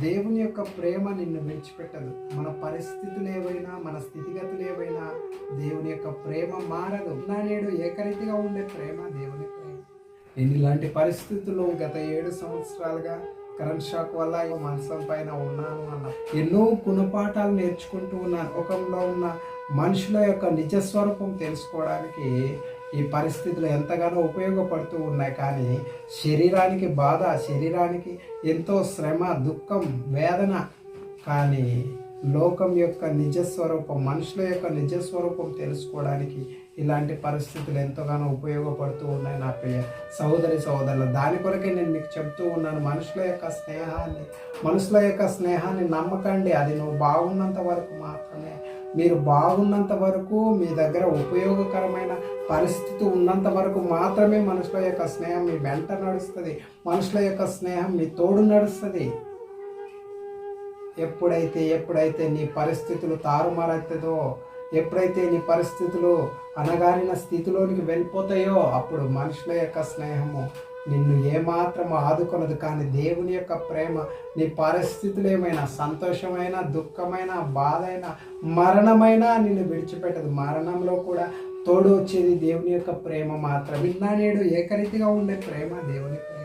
దేవుని యొక్క ప్రేమ నిన్ను విడిచిపెట్టదు. మన పరిస్థితులు ఏవైనా మన స్థితిగతులు ఏవైనా దేవుని యొక్క ప్రేమ మారదు. నా నేడు ఏకరీతిగా ఉండే ప్రేమ దేవుని ప్రేమ. నేను ఇలాంటి పరిస్థితుల్లో గత ఏడు సంవత్సరాలుగా కరెంట్ షాక్ వల్ల మనసం పైన ఉన్నాను అన్న ఎన్నో గుణపాఠాలు నేర్చుకుంటూ ఉన్న లోకంలో ఉన్న మనుషుల యొక్క నిజస్వరూపం తెలుసుకోవడానికి ఈ పరిస్థితులు ఎంతగానో ఉపయోగపడుతూ ఉన్నాయి. కానీ శరీరానికి బాధ శరీరానికి ఎంతో శ్రమ దుఃఖం వేదన. కానీ లోకం యొక్క నిజస్వరూపం మనుషుల యొక్క నిజస్వరూపం తెలుసుకోవడానికి ఇలాంటి పరిస్థితులు ఎంతగానో ఉపయోగపడుతూ ఉన్నాయి నా ప్రియ సహోదరి సహోదరులు. దాని కొరకే నేను మీకు చెప్తూ ఉన్నాను మనుషుల యొక్క స్నేహాన్ని మనుషుల యొక్క స్నేహాన్ని నమ్మకండి. అది నువ్వు బాగున్నంత వరకు మాత్రమే మీరు బాగున్నంత వరకు మీ దగ్గర ఉపయోగకరమైన పరిస్థితి ఉన్నంత వరకు మాత్రమే మనుషుల యొక్క స్నేహం మీ వెంట నడుస్తుంది. మనుషుల యొక్క స్నేహం మీ తోడు నడుస్తుంది. ఎప్పుడైతే ఎప్పుడైతే నీ పరిస్థితులు తారుమారవుతుందో ఎప్పుడైతే నీ పరిస్థితులు అనగారిన స్థితిలోనికి వెళ్ళిపోతాయో అప్పుడు మనుషుల యొక్క స్నేహము నిన్ను ఏమాత్రం ఆదుకొనదు కానీ దేవుని యొక్క ప్రేమ నీ పరిస్థితులు ఏమైనా సంతోషమైన దుఃఖమైన బాధ మరణమైనా నిన్ను విడిచిపెట్టదు. మరణంలో కూడా తోడు వచ్చేది దేవుని యొక్క ప్రేమ మాత్రం నిన్న నేడు ఏకరీతిగా ఉండే ప్రేమ దేవుని ప్రేమ.